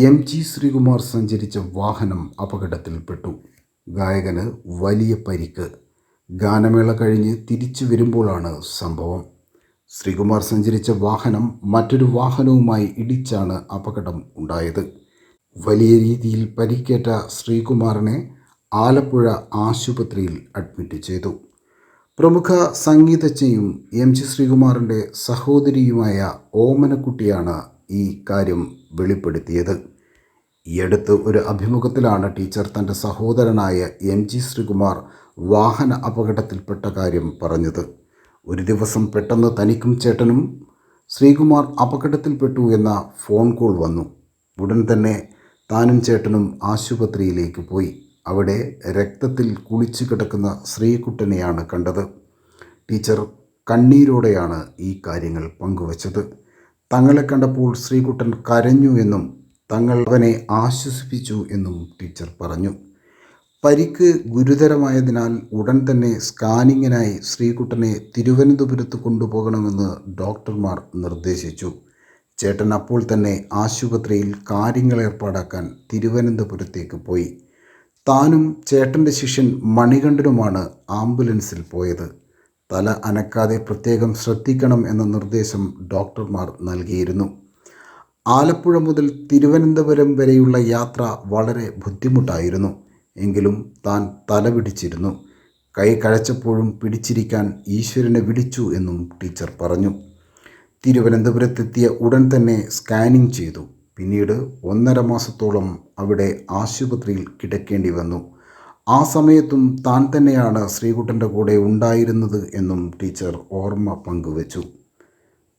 M G Sreekumar സഞ്ചരിച്ച വാഹനം അപകടത്തിൽപ്പെട്ടു. ഗായകന് വലിയ പരിക്ക്. ഗാനമേള കഴിഞ്ഞ് തിരിച്ചു വരുമ്പോഴാണ് സംഭവം. ശ്രീകുമാർ സഞ്ചരിച്ച വാഹനം മറ്റൊരു വാഹനവുമായി ഇടിച്ചാണ് അപകടം ഉണ്ടായത്. വലിയ രീതിയിൽ പരിക്കേറ്റ ശ്രീകുമാറിനെ ആലപ്പുഴ ആശുപത്രിയിൽ അഡ്മിറ്റ് ചെയ്തു. പ്രമുഖ സംഗീതജ്ഞയും എം ജി ശ്രീകുമാറിന്റെ സഹോദരിയുമായ ഓമനക്കുട്ടിയാണ് ഈ കാര്യം വെളിപ്പെടുത്തിയത്. ഈ അടുത്ത് ഒരു അഭിമുഖത്തിലാണ് ടീച്ചർ തന്റെ സഹോദരനായ എം ജി ശ്രീകുമാർ വാഹന അപകടത്തിൽപ്പെട്ട കാര്യം പറഞ്ഞത്. ഒരു ദിവസം പെട്ടെന്ന് തനിക്കും ചേട്ടനും ശ്രീകുമാർ അപകടത്തിൽപ്പെട്ടു എന്ന ഫോൺ കോൾ വന്നു. ഉടൻ തന്നെ താനും ചേട്ടനും ആശുപത്രിയിലേക്ക് പോയി. അവിടെ രക്തത്തിൽ കുളിച്ചു കിടക്കുന്ന ശ്രീകുട്ടനെയാണ് കണ്ടത്. ടീച്ചർ കണ്ണീരോടെയാണ് ഈ കാര്യങ്ങൾ പങ്കുവച്ചത്. തങ്ങളെ കണ്ടപ്പോൾ ശ്രീകുട്ടൻ കരഞ്ഞു എന്നും തങ്ങൾ അവനെ ആശ്വസിപ്പിച്ചു എന്നും ടീച്ചർ പറഞ്ഞു. പരിക്ക് ഗുരുതരമായതിനാൽ ഉടൻ തന്നെ സ്കാനിങ്ങിനായി ശ്രീകുട്ടനെ തിരുവനന്തപുരത്ത് കൊണ്ടുപോകണമെന്ന് ഡോക്ടർമാർ നിർദ്ദേശിച്ചു. ചേട്ടൻ അപ്പോൾ തന്നെ ആശുപത്രിയിൽ കാര്യങ്ങൾ ഏർപ്പാടാക്കാൻ തിരുവനന്തപുരത്തേക്ക് പോയി. താനും ചേട്ടന്റെ ശിഷ്യൻ മണികണ്ഠനുമാണ് ആംബുലൻസിൽ പോയത്. തല അനക്കാതെ പ്രത്യേകം ശ്രദ്ധിക്കണം എന്ന നിർദ്ദേശം ഡോക്ടർമാർ നൽകിയിരുന്നു. ആലപ്പുഴ മുതൽ തിരുവനന്തപുരം വരെയുള്ള യാത്ര വളരെ ബുദ്ധിമുട്ടായിരുന്നു. എങ്കിലും താൻ തല പിടിച്ചിരുന്നു. കൈ കഴച്ചപ്പോഴും പിടിച്ചിരിക്കാൻ ഈശ്വരനെ വിളിച്ചു എന്നും ടീച്ചർ പറഞ്ഞു. തിരുവനന്തപുരത്തെത്തിയ ഉടൻ തന്നെ സ്കാനിംഗ് ചെയ്തു. പിന്നീട് ഒന്നര മാസത്തോളം അവിടെ ആശുപത്രിയിൽ കിടക്കേണ്ടി വന്നു. ആ സമയത്തും താൻ തന്നെയാണ് ശ്രീകുട്ടന്റെ കൂടെ ഉണ്ടായിരുന്നത് എന്നും ടീച്ചർ ഓർമ്മ പങ്കുവച്ചു.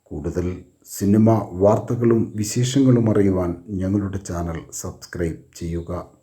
കൂടുതൽ സിനിമ വാർത്തകളും വിശേഷങ്ങളും അറിയുവാൻ ഞങ്ങളുടെ ചാനൽ സബ്സ്ക്രൈബ് ചെയ്യുക.